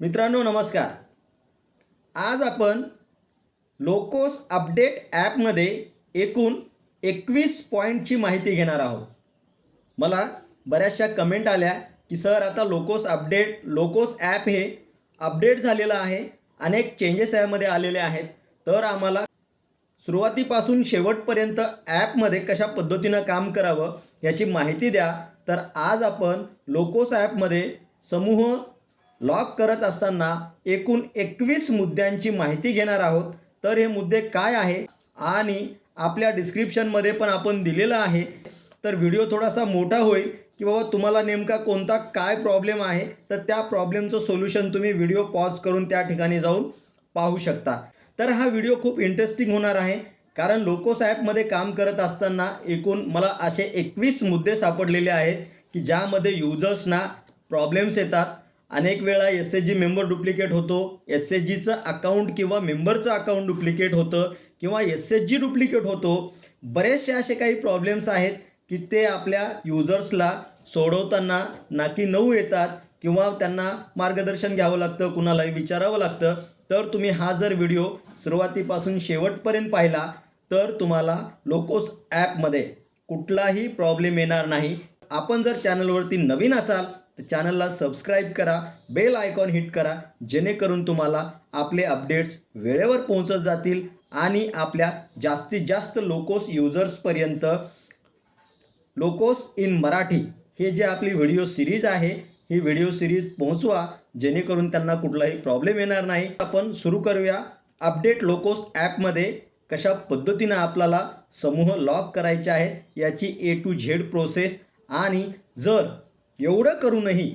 मित्रांनो नमस्कार. आज आपण लोकोस अपडेट ॲपमध्ये एकूण एकवीस पॉईंटची माहिती घेणार आहोत. मला बऱ्याचशा कमेंट आल्या की सर आता लोकोस अपडेट लोकोस ॲप हे अपडेट झालेलं आहे. अनेक चेंजेस यामध्ये आलेले आहेत. तर आम्हाला सुरुवातीपासून शेवटपर्यंत ॲपमध्ये कशा पद्धतीनं काम करावं याची माहिती द्या. तर आज आपण लोकोस ॲपमध्ये समूह लॉक करत असताना एकूण एकवीस मुद्द्यांची माहिती घेणार आहोत. तर हे मुद्दे काय आहे? आणि आपल्या डिस्क्रिप्शनमध्ये पण आपण दिलेलं आहे. तर व्हिडिओ थोडासा मोठा होईल की बाबा तुम्हाला नेमका कोणता काय प्रॉब्लेम आहे? तर त्या प्रॉब्लेमचं सोल्युशन तुम्ही व्हिडिओ पॉज करून त्या ठिकाणी जाऊन पाहू शकता. तर हा व्हिडिओ खूप इंटरेस्टिंग होणार आहे. कारण लोकोस ॲपमध्ये काम करत असताना एकूण मला असे एकवीस मुद्दे सापडलेले आहेत की ज्यामध्ये युजर्सना प्रॉब्लेम्स येतात अनेक वेळा S H G member duplicate होतो. एस एच जीचं अकाउंट किंवा मेंबरचं अकाउंट डुप्लिकेट होतं किंवा एस एच जी डुप्लिकेट होतो. बरेचसे असे काही प्रॉब्लेम्स आहेत की ते आपल्या युजर्सला सोडवताना नाकी नऊ येतात किंवा त्यांना मार्गदर्शन घ्यावं लागतं कुणालाही विचारावं लागतं. तर तुम्ही हा जर व्हिडिओ सुरुवातीपासून शेवटपर्यंत पाहिला तर तुम्हाला लोकोस ॲपमध्ये कुठलाही प्रॉब्लेम येणार नाही. आपण जर चॅनलवरती नवीन असाल तर चॅनलला सबस्क्राईब करा बेल आयकॉन हिट करा जेणेकरून तुम्हाला आपले अपडेट्स वेळेवर पोहोचत जातील आणि आपल्या जास्तीत जास्त लोकोस युजर्सपर्यंत लोकोस इन मराठी हे जे आपली व्हिडिओ सिरीज आहे ही व्हिडिओ सिरीज पोहोचवा जेणेकरून त्यांना कुठलाही प्रॉब्लेम येणार नाही. आपण सुरू करूया अपडेट लोकोस ॲपमध्ये कशा पद्धतीनं आपल्याला समूह लॉक करायचे आहेत याची ए टू झेड प्रोसेस आणि जर एवढं करूनही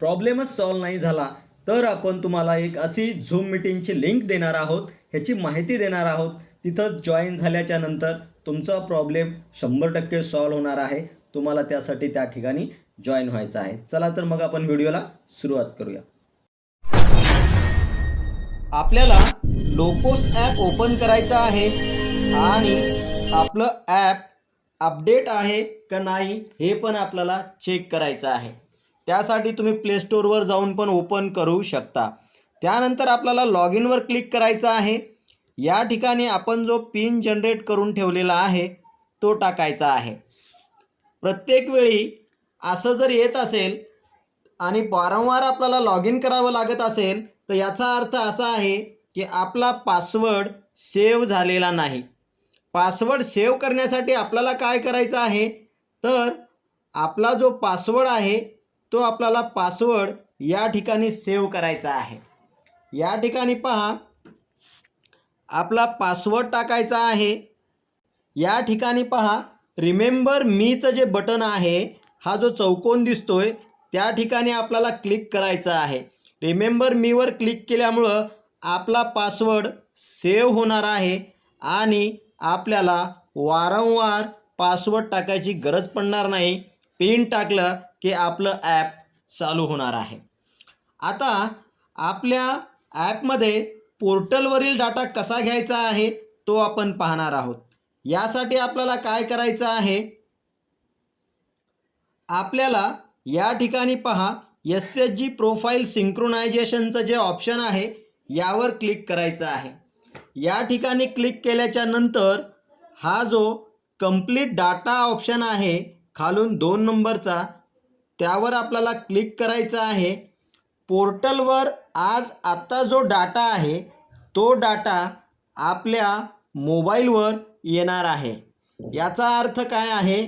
प्रॉब्लेमच सॉल्व नाही झाला तर आपण तुम्हाला एक अशी झूम मिटिंगची लिंक देणार आहोत. ह्याची माहिती देणार आहोत. तिथं जॉईन झाल्याच्यानंतर तुमचा प्रॉब्लेम शंभर टक्के सॉल्व होणार आहे. तुम्हाला त्यासाठी त्या ठिकाणी जॉईन व्हायचं आहे. चला तर मग आपण व्हिडिओला सुरुवात करूया. आपल्याला लोकोस ॲप ओपन करायचं आहे आणि आपलं ॲप अपडेट आहे का नाही हे पण आपल्याला चेक करायचं आहे. त्यासाठी तुम्ही प्लेस्टोरवर जाऊन पण ओपन करू शकता. त्यानंतर आपल्याला लॉग इनवर क्लिक करायचं आहे. या ठिकाणी आपण जो पिन जनरेट करून ठेवलेला आहे तो टाकायचा आहे. प्रत्येक वेळी असं जर येत असेल आणि वारंवार आपल्याला लॉग इन करावं लागत असेल तर याचा अर्थ असा आहे की आपला पासवर्ड सेव्ह झालेला नाही. पासवर्ड सेव्ह करण्यासाठी आपल्याला काय करायचं आहे? तर आपला जो पासवर्ड आहे तो आपल्याला पासवर्ड या ठिकाणी सेव्ह करायचा आहे. या ठिकाणी पहा आपला पासवर्ड टाकायचा आहे. या ठिकाणी पहा रिमेंबर मीचं जे बटन आहे हा जो चौकोन दिसतोय त्या ठिकाणी आपल्याला क्लिक करायचं आहे. रिमेंबर मीवर क्लिक केल्यामुळं आपला पासवर्ड सेव्ह होणार आहे आणि आपल्याला वारंवार पासवर्ड टाकायची गरज पडणार नाही. पिन टाकलं की आपलं ॲप चालू होणार आहे. आता आपल्या ॲपमध्ये पोर्टलवरील डाटा कसा घ्यायचा आहे तो आपण पाहणार आहोत. यासाठी आपल्याला काय करायचं आहे? आपल्याला या ठिकाणी पहा एस एच जी प्रोफाईल सिंक्रोनायझेशनचं जे ऑप्शन आहे यावर क्लिक करायचं आहे. या ठिकाणी क्लिक केल्याच्यानंतर हा जो कंप्लीट डाटा ऑप्शन आहे खालून दोन नंबरचा त्यावर आपल्याला क्लिक करायचा आहे. पोर्टलवर आज आत्ता जो डाटा आहे तो डाटा आपल्या मोबाईलवर येणार आहे. याचा अर्थ काय आहे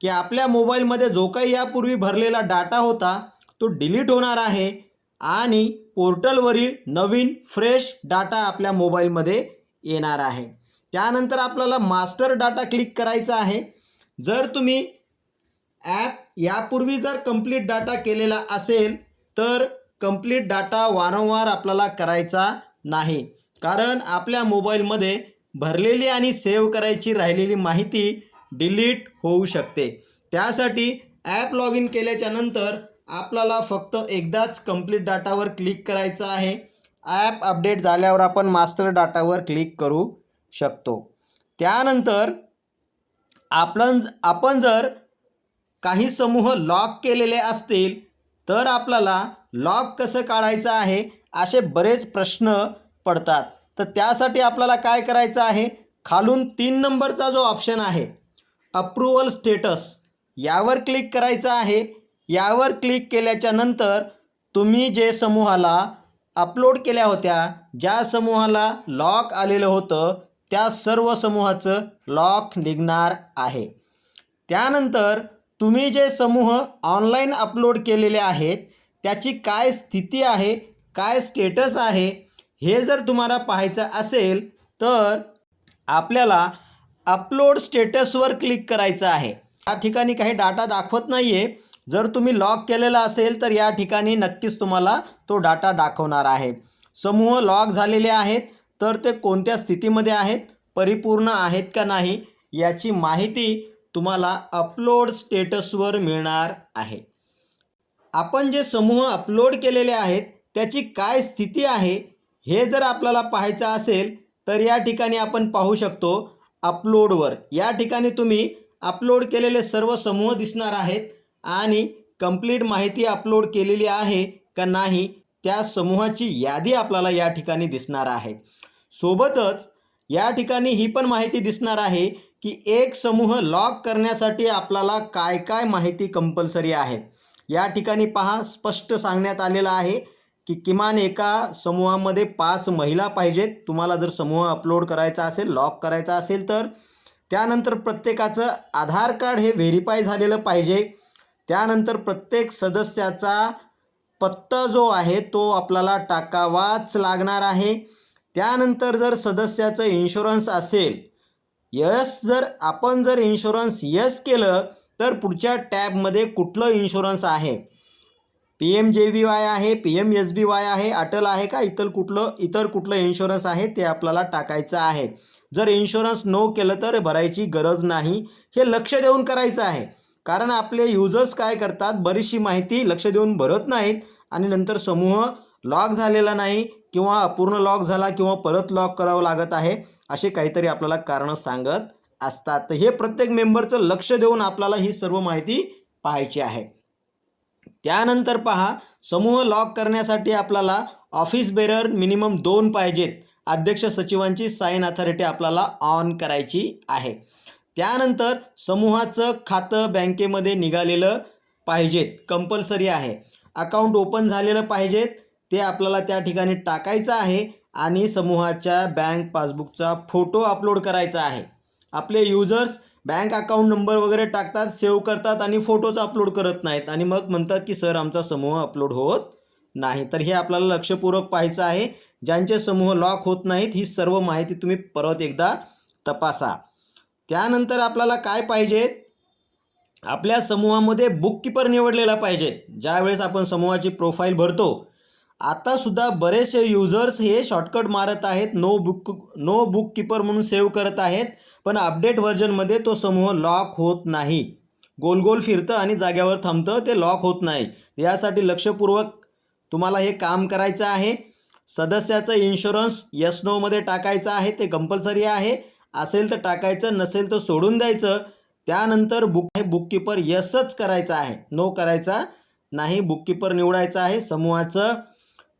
की आपल्या मोबाईलमध्ये जो काही यापूर्वी भरलेला डाटा होता तो डिलीट होणार आहे. आणि पोर्टलवरील नवीन फ्रेश डाटा आपल्या मोबाईलमध्ये येणार आहे. त्यानंतर आपल्याला मास्टर डाटा क्लिक करायचा आहे. जर तुम्ही ॲप यापूर्वी जर कंप्लीट डाटा केलेला असेल तर कंप्लीट डाटा वारंवार आपल्याला करायचा नाही. कारण आपल्या मोबाईलमध्ये भरलेली आणि सेव्ह करायची राहिलेली माहिती डिलीट होऊ शकते. त्यासाठी ॲप लॉग इन केल्याच्यानंतर आपल्याला फक्त एकदाच कंप्लीट डाटावर क्लिक करायचं आहे. ॲप अपडेट झाल्यावर आपण मास्टर डाटावर क्लिक करू शकतो. त्यानंतर आपण आपण जर काही समूह लॉक केलेले असतील तर आपल्याला लॉक कसं काढायचं आहे असे बरेच प्रश्न पडतात. तर त्यासाठी आपल्याला काय करायचं आहे खालून तीन नंबरचा जो ऑप्शन आहे अप्रूवल स्टेटस यावर क्लिक करायचं आहे. यावर क्लिक केल्याच्यानंतर तुम्ही जे समूहाला अपलोड केल्या होत्या ज्या समूहाला लॉक आलेलं होतं त्या सर्व समूहाचं लॉक निघणार आहे. त्यानंतर तुम्ही जे समूह ऑनलाईन अपलोड केलेले आहेत त्याची काय स्थिती आहे काय स्टेटस आहे हे जर तुम्हाला पाहायचं असेल तर आपल्याला अपलोड स्टेटसवर क्लिक करायचं आहे. या ठिकाणी काही डाटा दाखवत नाही आहे जर तुम्ही लॉक केलेला असेल तर या ठिकाणी नक्कीच तुम्हाला तो डाटा दाखवणार आहे. समूह लॉक झालेले आहेत तर ते कोणत्या स्थितीमध्ये आहेत परिपूर्ण आहेत का नाही याची माहिती तुम्हाला अपलोड स्टेटसवर मिळणार आहे. आपण जे समूह अपलोड केलेले आहेत त्याची काय स्थिती आहे हे जर आपल्याला पाहायचं असेल तर या ठिकाणी आपण पाहू शकतो अपलोडवर. या ठिकाणी तुम्ही अपलोड केलेले सर्व समूह दिसणार आहेत. आणि कंप्लीट माहिती अपलोड केलेली आहे का नाही त्या समूहाची यादी आपल्याला या ठिकाणी दिसणार आहे. सोबतच या ठिकाणी ही पण माहिती दिसणार आहे की एक समूह लॉक करण्यासाठी आपल्याला काय काय माहिती कंपल्सरी आहे. या ठिकाणी पहा स्पष्ट सांगण्यात आलेलं आहे की किमान एका समूहामध्ये पाच महिला पाहिजेत. तुम्हाला जर समूह अपलोड करायचा असेल लॉक करायचा असेल तर त्यानंतर प्रत्येकाचं आधार कार्ड हे व्हेरीफाय झालेलं पाहिजे. त्यानंतर प्रत्येक सदस्याचा पत्ता जो आहे तो आपल्याला टाकावाच लागणार आहे. त्यानंतर जर सदस्याचं इन्शुरन्स असेल यस जर आपण जर इन्शुरन्स यस केलं तर पुढच्या टॅबमध्ये कुठलं इन्शुरन्स आहे? P M J B Y आहे P M S B Y आहे अटल आहे का? इतर कुठलं इतर कुठलं इन्शुरन्स आहे ते आपल्याला टाकायचं आहे. जर इन्शुरन्स नो केलं तर भरायची गरज नाही. हे लक्ष देऊन करायचं आहे. कारण आपले युजर्स काय करतात? बरीचशी माहिती लक्ष देऊन भरत नाहीत आणि नंतर समूह लॉक झालेला नाही किंवा अपूर्ण लॉक झाला किंवा परत लॉक करावं लागत आहे असे काहीतरी आपल्याला कारणं सांगत असतात. तर हे प्रत्येक मेंबरचं लक्ष देऊन आपल्याला ही सर्व माहिती पाहायची आहे. त्यानंतर पहा समूह लॉक करण्यासाठी आपल्याला ऑफिस बेरर मिनिमम दोन पाहिजेत. अध्यक्ष सचिवांची साईन अथॉरिटी आपल्याला ऑन करायची आहे. त्यानंतर समूहाचं खातं बँकेमध्ये निघालेलं पाहिजेत कंपल्सरी आहे. अकाउंट ओपन झालेलं पाहिजेत ते आपल्याला त्या ठिकाणी टाकायचं आहे आणि समूहाच्या बँक पासबुकचा फोटो अपलोड करायचा आहे. आपले युजर्स बँक अकाउंट नंबर वगैरे टाकतात सेव्ह करतात आणि फोटोच अपलोड करत नाहीत आणि मग म्हणतात की सर आमचा समूह अपलोड होत नाही. तर हे आपल्याला लक्षपूर्वक पाहायचं आहे. ज्यांचे समूह लॉक होत नाहीत ही सर्व माहिती तुम्ही परत एकदा तपासा. त्यानंतर आपल्याला काय पाहिजेत? आपल्या समूहामध्ये बुककीपर निवडलेला पाहिजे. ज्यावेळेस आपण समूहाची प्रोफाईल भरतो आतासुद्धा बरेचसे युजर्स हे शॉर्टकट मारत आहेत. No book no bookkeeper म्हणून सेव्ह करत आहेत. पण अपडेट व्हर्जनमध्ये तो समूह लॉक होत नाही. गोल गोल फिरतं आणि जाग्यावर थांबतं. ते लॉक होत नाही. यासाठी लक्षपूर्वक तुम्हाला हे काम करायचं आहे. सदस्याचं इन्शुरन्स यस नोमध्ये टाकायचं आहे. ते कंपल्सरी आहे. असेल तर टाकायचं नसेल तर सोडून द्यायचं. त्यानंतर बुक आहे बुककीपर यसच करायचं आहे. नो करायचा नाही बुककीपर निवडायचा आहे. समूहाचं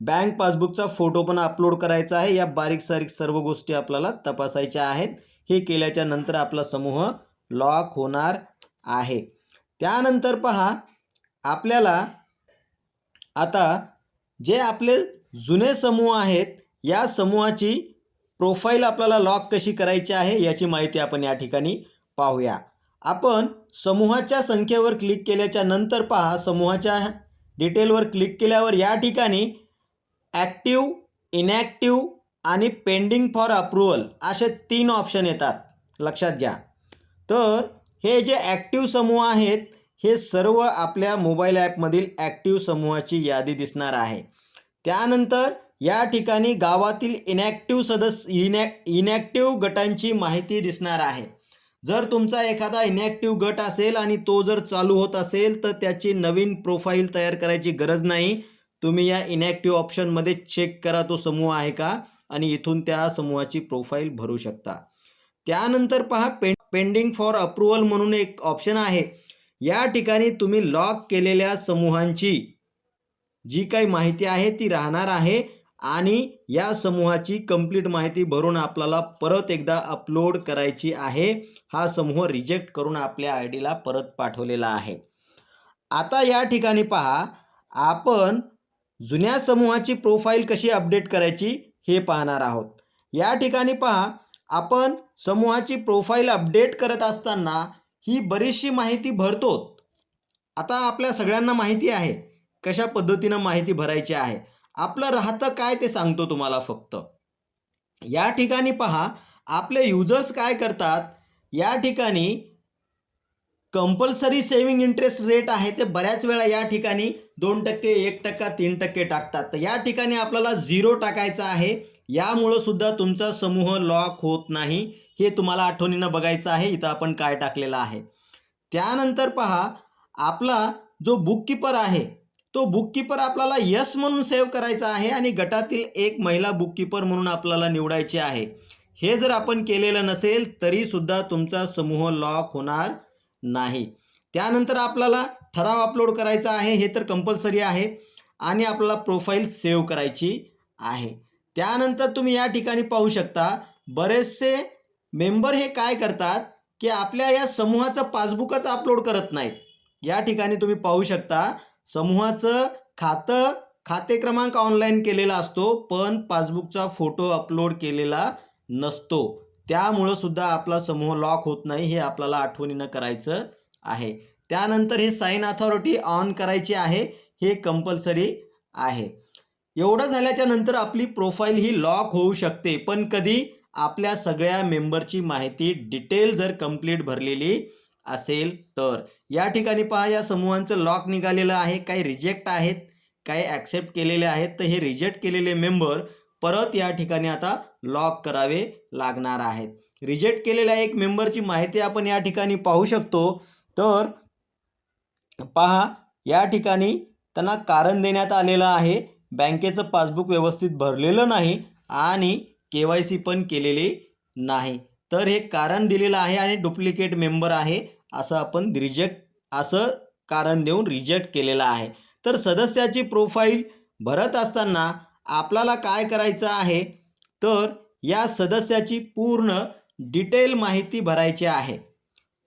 बँक पासबुकचा फोटो पण अपलोड करायचा आहे. या बारीक सारीक सर्व गोष्टी आपल्याला तपासायच्या आहेत. हे केल्याच्यानंतर आपला समूह लॉक होणार आहे. त्यानंतर पहा आपल्याला आता जे आपले जुने समूह आहेत या समूहाची प्रोफाईल आपल्याला लॉक कशी करायची आहे याची माहिती आपण या ठिकाणी पाहूया. आपण समूहाच्या संख्येवर क्लिक केल्याच्यानंतर पहा समूहाच्या डिटेलवर क्लिक केल्यावर या ठिकाणी ॲक्टिव इनॲक्टिव आणि पेंडिंग फॉर अप्रुव्हल असे तीन ऑप्शन येतात. लक्षात घ्या. तर हे जे ॲक्टिव्ह समूह आहेत हे सर्व आपल्या मोबाईल ॲपमधील ॲक्टिव समूहाची यादी दिसणार आहे. त्यानंतर या ठिकाणी गावातील इनॅक्टिव्ह सदस्य इनॅ इनॅक्टिव्ह गटांची माहिती दिसणार आहे. जर तुमचा एखादा इनॅक्टिव्ह गट असेल आणि तो जर चालू होत असेल तर त्याची नवीन प्रोफाईल तयार करायची गरज नाही. तुम्ही या इनॅक्टिव्ह ऑप्शनमध्ये चेक करा तो समूह आहे का? आणि इथून त्या समूहाची प्रोफाईल भरू शकता. त्यानंतर पहा पें पेंडिंग फॉर अप्रुव्हल म्हणून एक ऑप्शन आहे. या ठिकाणी तुम्ही लॉक केलेल्या समूहांची जी काही माहिती आहे ती राहणार आहे. आणि या समूहाची कंप्लीट माहिती भरून आपल्याला परत एकदा अपलोड करायची आहे. हा समूह रिजेक्ट करून आपल्या आय डीला परत पाठवलेला आहे. आता या ठिकाणी पहा आपण जुन्या समूहाची प्रोफाईल कशी अपडेट करायची हे पाहणार आहोत. या ठिकाणी पहा आपण समूहाची प्रोफाईल अपडेट करत असताना ही बरीचशी माहिती भरतो आता आपल्या सगळ्यांना माहिती आहे कशा पद्धतीनं माहिती भरायची आहे. आपलं राहतं काय ते सांगतो तुम्हाला फक्त. या ठिकाणी पहा आपले युजर्स काय करतात? या ठिकाणी कंपल्सरी सेविंग इंटरेस्ट रेट आहे ते बऱ्याच वेळा या ठिकाणी दोन टक्के एक टक्का तीन टक्के टाकतात. तर या ठिकाणी आपल्याला झिरो टाकायचा आहे. यामुळं सुद्धा तुमचा समूह लॉक होत नाही. हे तुम्हाला आठवणीनं बघायचं आहे. इथं आपण काय टाकलेलं आहे. त्यानंतर पहा आपला जो बुककीपर आहे तो बुककीपर आपल्याला यस म्हणून सेव्ह करायचा आहे आणि गटातील एक महिला बुककीपर म्हणून आपल्याला निवडायची आहे. हे जर आपण केलेलं नसेल तरीसुद्धा तुमचा समूह लॉक होणार नाही. त्यानंतर आपल्याला ठराव अपलोड करायचा आहे हे तर कंपल्सरी आहे आणि आपल्याला प्रोफाईल सेव्ह करायची आहे. त्यानंतर तुम्ही या ठिकाणी पाहू शकता बरेचसे मेंबर हे काय करतात की आपल्या या समूहाचं पासबुकच अपलोड करत नाहीत. या ठिकाणी तुम्ही पाहू शकता समूहाचं खातं खाते क्रमांक ऑनलाईन केलेला असतो पण पासबुकचा फोटो अपलोड केलेला नसतो. त्यामुळं सुद्धा आपला समूह लॉक होत नाही हे आपल्याला आठवणीनं करायचं आहे. त्यानंतर हे साईन अथॉरिटी ऑन करायची आहे हे कंपल्सरी आहे. एवढं झाल्याच्यानंतर आपली प्रोफाईल ही लॉक होऊ शकते पण कधी आपल्या सगळ्या मेंबरची माहिती डिटेल जर कंप्लीट भरलेली असेल तर. या ठिकाणी पहा या समूहांचं लॉक निघालेलं आहे. काही रिजेक्ट आहेत काही ॲक्सेप्ट केलेले आहेत. तर हे रिजेक्ट केलेले मेंबर परत या ठिकाणी आता लॉक करावे लागणार आहेत. रिजेक्ट केलेल्या एक मेंबरची माहिती आपण या ठिकाणी पाहू शकतो. तर पहा या ठिकाणी त्यांना कारण देण्यात आलेलं आहे. बँकेचं पासबुक व्यवस्थित भरलेलं नाही आणि के वाय सी पण केलेली नाही. तर हे कारण दिलेलं आहे आणि डुप्लिकेट मेंबर आहे असं आपण रिजेक्ट असं कारण देऊन रिजेक्ट केलेलं आहे. तर सदस्याची प्रोफाईल भरत असताना आपल्याला काय करायचं आहे? तर या सदस्याची पूर्ण डिटेल माहिती भरायची आहे.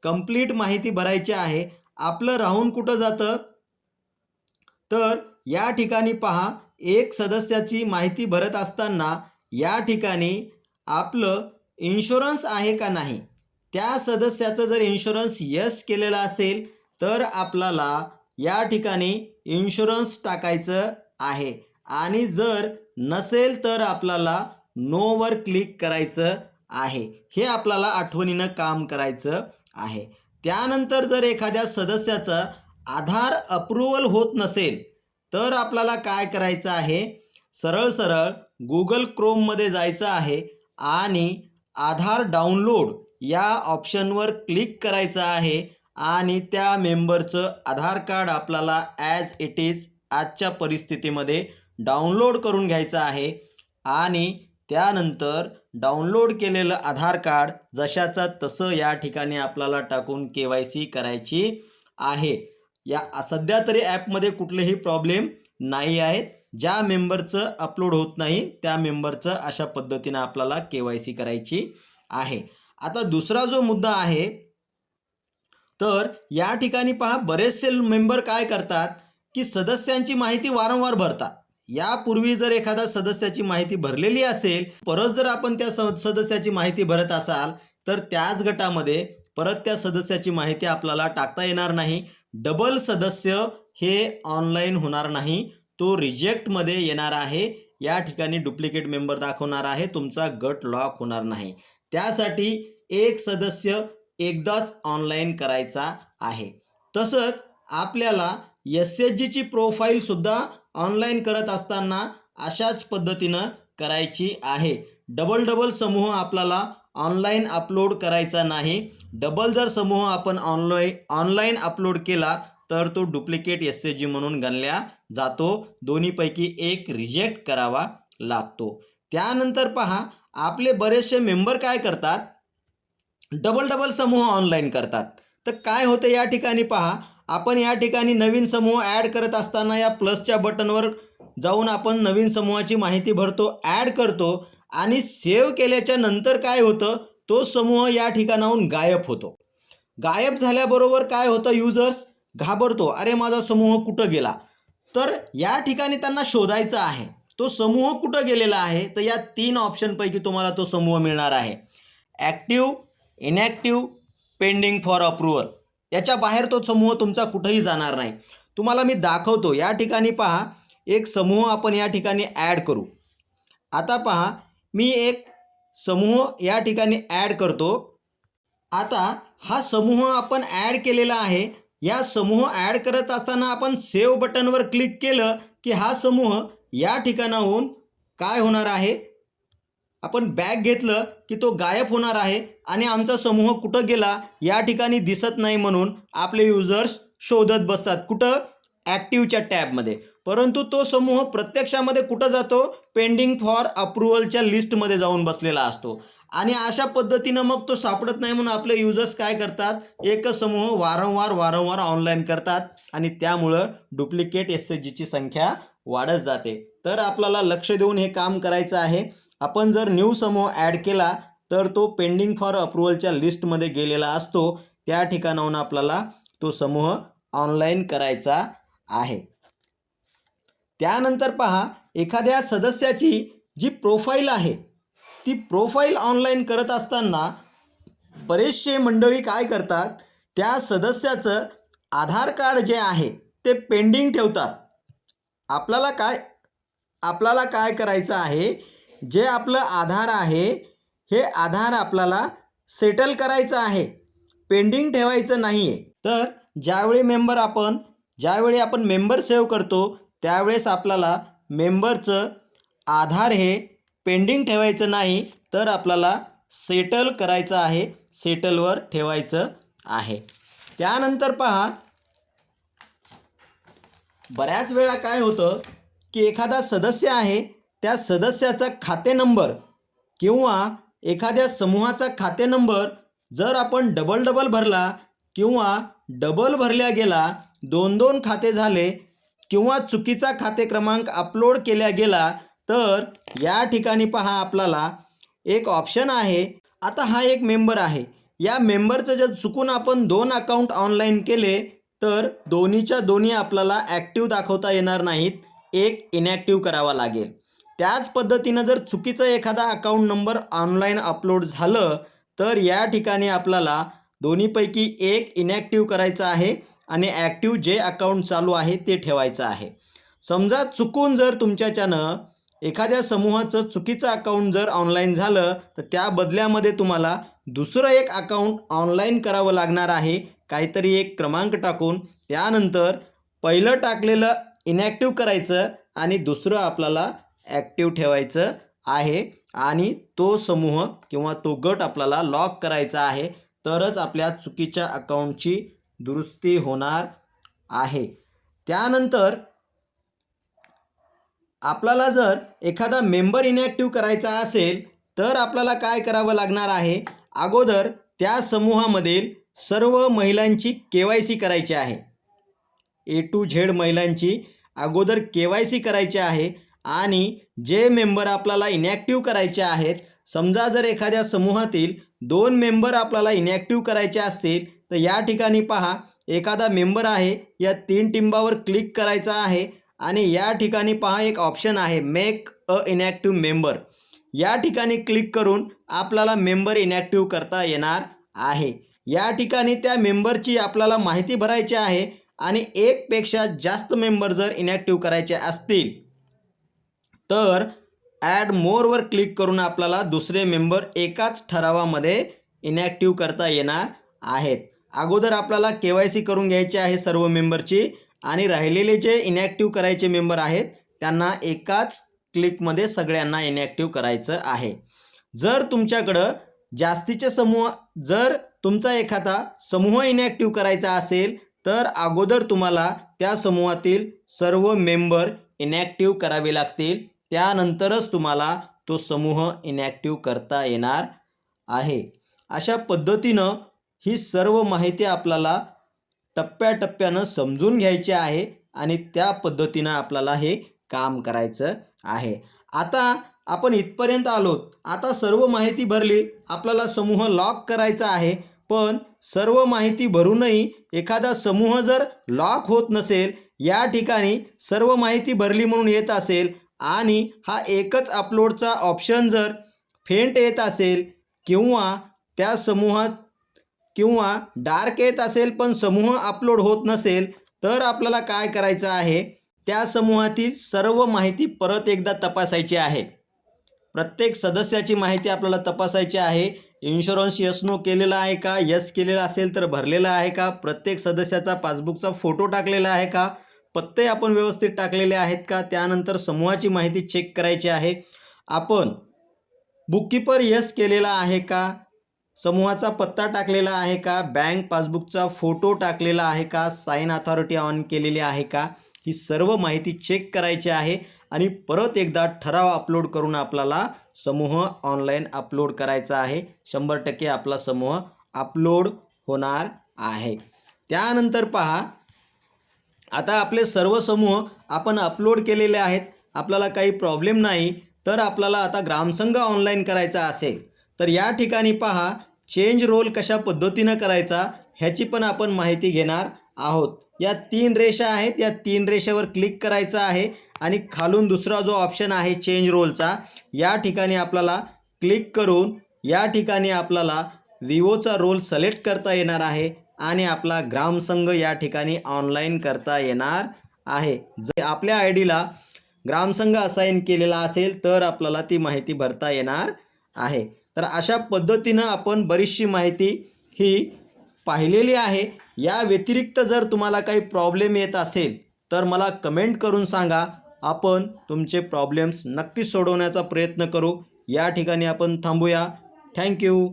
कंप्लीट माहिती भरायची आहे. आपलं राहून कुठं जातं? तर या ठिकाणी पहा एक सदस्याची माहिती भरत असताना या ठिकाणी आपलं इन्शुरन्स आहे का नाही? त्या सदस्याचं जर इन्शुरन्स यस केलेलं असेल तर आपल्याला या ठिकाणी इन्शुरन्स टाकायचं आहे. आणि जर नसेल तर आपल्याला नोवर क्लिक करायचं आहे. हे आपल्याला आठवणीनं काम करायचं आहे. त्यानंतर जर एखाद्या सदस्याचं आधार अप्रुव्हल होत नसेल तर आपल्याला काय करायचं आहे? सरळ सरळ गुगल क्रोममध्ये जायचं आहे आणि आधार डाउनलोड या ऑप्शनवर क्लिक करायचं आहे आणि त्या मेंबरचं आधार कार्ड आपल्याला ॲज इट इज आजच्या परिस्थितीमध्ये डाउनलोड करून घ्यायचं आहे. आणि त्यानंतर डाउनलोड केलेलं आधार कार्ड जशाचं तसं या ठिकाणी आपल्याला टाकून के वाय सी करायची आहे. या सध्या तरी ॲपमध्ये कुठलेही प्रॉब्लेम नाही आहेत. ज्या मेंबरचं अपलोड होत नाही त्या मेंबरचं अशा पद्धतीनं आपल्याला के वाय सी करायची आहे. आता दुसरा जो मुद्दा आहे तर या ठिकाणी पहा बरेचसे मेंबर काय करतात की सदस्यांची माहिती वारंवार भरतात. यापूर्वी जर एखादा सदस्याची माहिती भरलेली असेल परत जर आपण त्या सदस्याची माहिती भरत असाल तर त्याच गटामध्ये परत त्या सदस्याची माहिती आपल्याला टाकता येणार नाही. डबल सदस्य हे ऑनलाईन होणार नाही. तो रिजेक्टमध्ये येणार आहे. या ठिकाणी डुप्लिकेट मेंबर दाखवणार आहे. तुमचा गट लॉक होणार नाही. त्यासाठी एक सदस्य एकदाच ऑनलाईन करायचा आहे. तसंच आपल्याला एस एच जीची प्रोफाईलसुद्धा ऑनलाईन करत असताना अशाच पद्धतीनं करायची आहे. डबल डबल समूह आपल्याला ऑनलाईन अपलोड करायचा नाही. डबल जर समूह आपण ऑनलाईन ऑनलाईन अपलोड केला तर तो डुप्लिकेट एस एच जी म्हणून गणल्या जातो. दोन्हीपैकी एक रिजेक्ट करावा लागतो. त्यानंतर पहा आपले बरेचसे मेंबर काय करतात? डबल डबल समूह ऑनलाईन करतात. तर काय होतं या ठिकाणी पहा आपण या ठिकाणी नवीन समूह ॲड करत असताना या प्लसच्या बटनवर जाऊन आपण नवीन समूहाची माहिती भरतो ॲड करतो आणि सेव्ह केल्याच्यानंतर काय होतं? तो समूह या ठिकाणाहून गायब होतो. गायब झाल्याबरोबर काय होतं युजर्स घाबरतो. अरे माझा समूह कुठं गेला? तर या ठिकाणी त्यांना शोधायचा आहे. तो समूह कुठं गेलेला आहे? तर या तीन ऑप्शनपैकी तुम्हाला तो समूह मिळणार आहे. Active inactive pending for approval याच्या बाहेर तो समूह तुमचा कुठंही जाणार नाही. तुम्हाला मी दाखवतो. या ठिकाणी पहा एक समूह आपण या ठिकाणी ॲड करू. आता पहा मी एक समूह या ठिकाणी ॲड करतो. आता हा समूह आपण ॲड केलेला आहे या समूह ॲड करत असताना आपण सेव्ह बटनवर क्लिक केलं की हा समूह या ठिकाणाहून काय होणार आहे? आपण बॅग घेतलं की तो गायब होणार आहे आणि आमचा समूह कुठं गेला? या ठिकाणी दिसत नाही म्हणून आपले युजर्स शोधत बसतात. कुठं? ॲक्टिव्हच्या टॅबमध्ये. परंतु तो समूह प्रत्यक्षामध्ये कुठं जातो? पेंडिंग फॉर अप्रुव्हलच्या लिस्टमध्ये जाऊन बसलेला असतो. आणि अशा पद्धतीनं मग तो सापडत नाही म्हणून आपले युजर्स काय करतात? एकच समूह वारंवार वारंवार ऑनलाईन करतात आणि त्यामुळं डुप्लिकेट एस एच जीची संख्या वाढत जाते. तर आपल्याला लक्ष देऊन हे काम करायचं आहे. आपण जर न्यू समूह ॲड केला तर तो पेंडिंग फॉर अप्रुव्हलच्या लिस्टमध्ये गेलेला असतो. त्या ठिकाणाहून आपल्याला तो समूह ऑनलाईन करायचा आहे. त्यानंतर पहा एखाद्या सदस्याची जी प्रोफाईल आहे ती प्रोफाईल ऑनलाईन करत असताना बरेचसे मंडळी काय करतात त्या सदस्याचं आधार कार्ड जे आहे ते पेंडिंग ठेवतात. आपल्याला काय आपल्याला काय करायचं आहे जे आपलं आधार आहे हे आधार आपल्याला सेटल करायचं आहे पेंडिंग ठेवायचं नाही आहे तर ज्यावेळी मेंबर आपण ज्यावेळी आपण मेंबर सेव्ह करतो त्यावेळेस आपल्याला मेंबरचं आधार हे पेंडिंग ठेवायचं नाही तर आपल्याला सेटल करायचं आहे सेटलवर ठेवायचं आहे. त्यानंतर पहा बऱ्याच वेळा काय होतं की एखादा सदस्य आहे त्या सदस्याचा खाते नंबर किंवा एखाद्या समूहाचा खाते नंबर जर आपण डबल डबल भरला किंवा डबल भरल्या गेला दोन दोन खाते झाले किंवा चुकीचा खाते क्रमांक अपलोड केला गेला तर या ठिकाणी पहा आपल्याला एक ऑप्शन आहे. आता हा एक मेंबर आहे. या मेंबरचं जर चुकून आपण दोन अकाउंट ऑनलाईन केले तर दोन्हीच्या दोन्ही आपल्याला ॲक्टिव्ह दाखवता येणार नाहीत. एक इनॅक्टिव्ह करावा लागेल. त्याच पद्धतीनं जर चुकीचा एखादा अकाउंट नंबर ऑनलाईन अपलोड झालं तर या ठिकाणी आपल्याला दोन्हीपैकी एक इनॲक्टिव्ह करायचं आहे. आणि ॲक्टिव्ह जे अकाउंट चालू आहे ते ठेवायचं आहे. समजा चुकून जर तुमच्याच्यानं एखाद्या समूहाचं चुकीचं अकाउंट जर ऑनलाईन झालं तर त्या बदल्यामध्ये तुम्हाला दुसरं एक अकाउंट ऑनलाईन करावं लागणार आहे. काहीतरी एक क्रमांक टाकून त्यानंतर पहिलं टाकलेलं इनॅक्टिव्ह करायचं आणि दुसरं आपल्याला ॲक्टिव्ह ठेवायचं आहे. आणि तो समूह किंवा तो गट आपल्याला लॉक करायचा आहे. तरच आपल्या चुकीच्या अकाउंटची दुरुस्ती होणार आहे. त्यानंतर आपल्याला जर एखादा मेंबर इनॅक्टिव्ह करायचा असेल तर आपल्याला काय करावं लागणार आहे? अगोदर त्या समूहामधील सर्व महिलांची के वाय सी करायची आहे. ए टू झेड महिलांची अगोदर के वाय सी करायची आहे आणि जे मेंबर आपल्याला इनॅक्टिव्ह करायचे आहेत समजा जर एखाद्या समूहातील दोन मेंबर आपल्याला इनॅक्टिव्ह करायचे असतील तर या ठिकाणी पहा एखादा मेंबर आहे या तीन टिंबावर क्लिक करायचा आहे आणि या ठिकाणी पहा एक ऑप्शन आहे मेक अ इनॅक्टिव्ह मेंबर या ठिकाणी क्लिक करून आपल्याला मेंबर इनॅक्टिव्ह करता येणार आहे. या ठिकाणी त्या मेंबरची आपल्याला माहिती भरायची आहे आणि एकपेक्षा जास्त मेंबर जर इनॅक्टिव्ह करायचे असतील तर ॲड मोरवर क्लिक करून आपल्याला दुसरे मेंबर एकाच ठरावामध्ये इनॅक्टिव्ह करता येणार आहेत. अगोदर आपल्याला के वाय सी करून घ्यायची आहे सर्व मेंबरची आणि राहिलेले जे इनॅक्टिव्ह करायचे मेंबर आहेत त्यांना एकाच क्लिकमध्ये सगळ्यांना इनॅक्टिव्ह करायचं आहे. जर तुमच्याकडं जास्तीचे समूह जर तुमचा एखादा समूह इनॅक्टिव्ह करायचा असेल तर अगोदर तुम्हाला त्या समूहातील सर्व मेंबर इनॅक्टिव्ह करावे लागतील. त्यानंतरच तुम्हाला तो समूह इनॅक्टिव्ह करता येणार आहे. अशा पद्धतीनं ही सर्व माहिती आपल्याला टप्प्याटप्प्यानं समजून घ्यायची आहे आणि त्या पद्धतीनं आपल्याला हे काम करायचं आहे. आता आपण इथपर्यंत आलोत. आता सर्व माहिती भरली. आपल्याला समूह लॉक करायचा आहे. पण सर्व माहिती भरूनही एखादा समूह जर लॉक होत नसेल या ठिकाणी सर्व माहिती भरली म्हणून येत असेल आणि हा एकच अपलोडचा ऑप्शन जर फेंट येत असेल किंवा त्या समूहात किंवा डार्क येत असेल पण समूह अपलोड होत नसेल तर आपल्याला काय करायचं आहे? त्या समूहातील सर्व माहिती परत एकदा तपासायची आहे. प्रत्येक सदस्याची माहिती आपल्याला तपासायची आहे. इन्शुरन्स यस नो केलेला आहे का? यस केलेला असेल तर भरलेला आहे का? प्रत्येक सदस्याचा पासबुकचा फोटो टाकलेला आहे का? पत्ते आपण व्यवस्थित टाकलेले आहेत का? त्यानंतर समूहाची माहिती चेक करायची आहे. आपण बुककीपर यस केलेला आहे का? समूहाचा पत्ता टाकलेला आहे का? बँक पासबुकचा फोटो टाकलेला आहे का? साईन अथॉरिटी ऑन केलेली आहे का? ही सर्व माहिती चेक करायची आहे आणि परत एकदा ठराव अपलोड करून आपल्याला समूह ऑनलाईन अपलोड करायचा आहे. शंभर टक्के आपला समूह अपलोड होणार आहे. त्यानंतर पहा आता आपले सर्व समूह आपण अपलोड केलेले आहेत. आपल्याला काही प्रॉब्लेम नाही. तर आपल्याला आता ग्रामसंघ ऑनलाईन करायचा असेल. तर या ठिकाणी पहा चेंज रोल कशा पद्धतीनं करायचा ह्याची पण आपण माहिती घेणार आहोत. या तीन रेषा आहेत या तीन रेषेवर क्लिक करायचं आहे आणि खालून दुसरा जो ऑप्शन आहे चेंज रोलचा या ठिकाणी आपल्याला क्लिक करून या ठिकाणी आपल्याला विवोचा रोल सलेक्ट करता येणार आहे आणि आपला ग्रामसंघ या ठिकाणी ऑनलाईन करता येणार आहे. जर आपल्या आय डीला ग्रामसंघ असाईन केलेला असेल तर आपल्याला ती माहिती भरता येणार आहे. तर अशा पद्धतीनं आपण बरीचशी माहिती ही पाहिलेली आहे. या व्यतिरिक्त जर तुम्हाला काही प्रॉब्लेम येत असेल तर मला कमेंट करून सांगा. आपण तुमचे प्रॉब्लेम्स नक्कीच सोडवण्याचा प्रयत्न करू. या ठिकाणी आपण थांबूया. थँक्यू